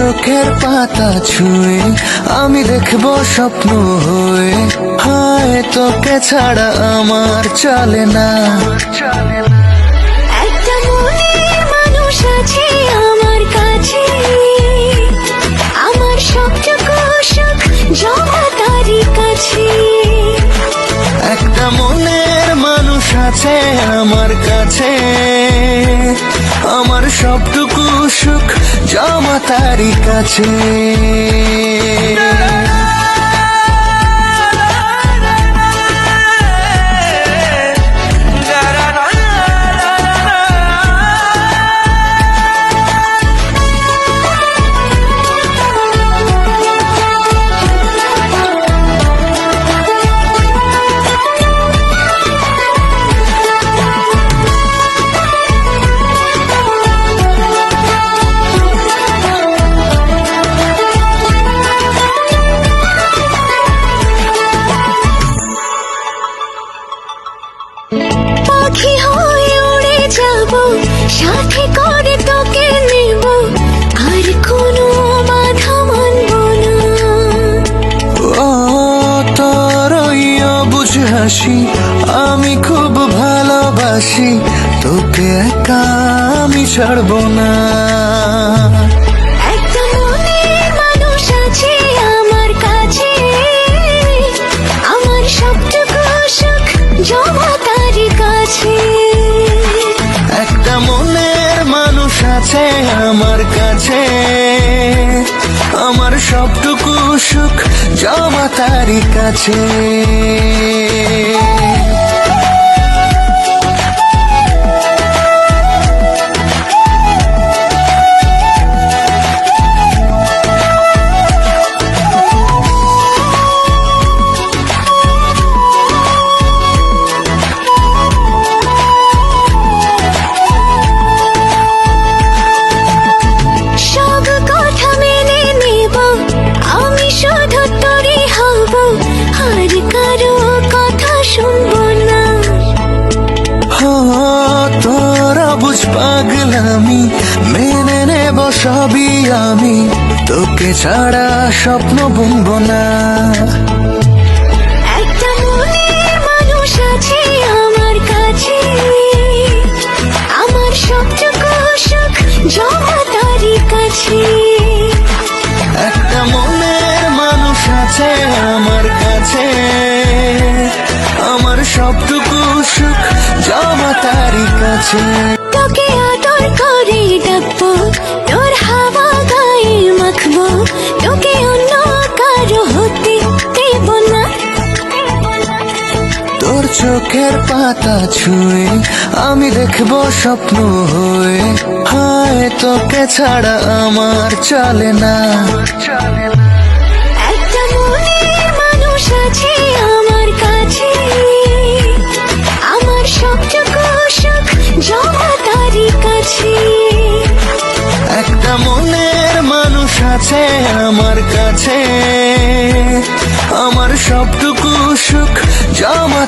চোখের পাতা ছুঁয়ে আমি দেখব স্বপ্ন হয়ে। হায় তোকে ছাড়া আমার চলে না। একটা মনের মানুষ আছে আমার কাছে। আমার সবটুকু সুখ জমা তারই কাছে। একটা মনের মানুষ আছে আমার কাছে। আমার সবটুকু জমা তারই কাছে। পাখি হয়ে উড়ে যাব, সাথে করে তোকে নেব। আর কোনো বাধা মানব না। তোর অবুঝ হাসি, আমি খুব ভালোবাসি, তোকে একা আমি ছাড়বো না। জমা তারই কাছে সবই আমি তোকে ছাড়া স্বপ্ন বুনবো না। একটা মনের মানুষ আছে আমার কাছে। আমার সবটুকু সুখ জমা তারই কাছে। একটা মনের মানুষ আছে আমার কাছে। আমার সবটুকু সুখ জমা তারই কাছে। তোকে আদর করে ডাকবো চোখের পাতা ছুঁয়ে আমি দেখব স্বপ্ন হয়ে। হায় তোকে ছাড়া আমার চলে না। একটা মনের মানুষ আছে আমার কাছে। আমার সবটুকু সুখ জমা তারই কাছে। একটা মনের মানুষ আছে আমার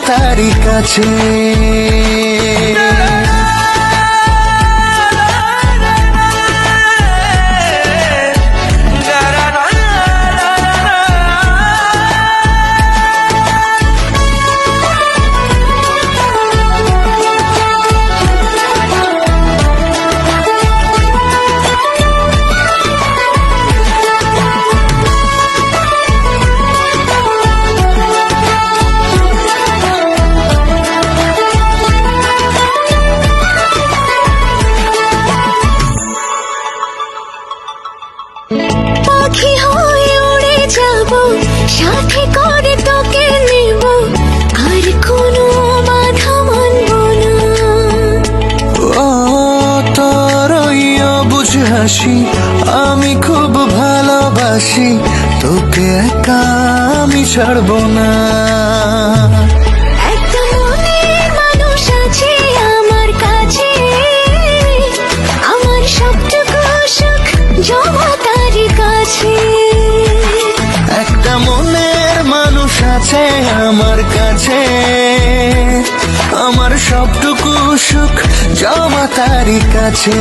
তারই কাছে পাখি হয়ে উড়ে যাব, সাথে করে তোকে নেব, আর কোনো বাধা মানব না। ও তোর ওই অবুঝ হাসি, আমি খুব ভালোবাসি, তোকে একা আমি ছাড়বো না। সুখ জমা তারি কাছে।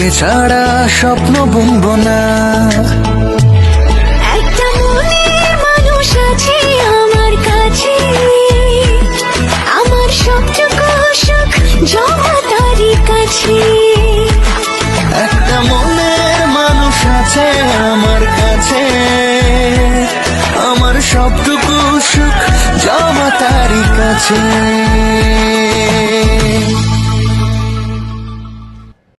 তোকে ছাড়া স্বপ্ন বুনবো না। একটা মনের মানুষ আছে আমার কাছে। আমার সবটুকু সুখ জমা তারই কাছে। একটা মনের মানুষ আছে আমার কাছে। আমার সবটুকু সুখ জমা তারই কাছে।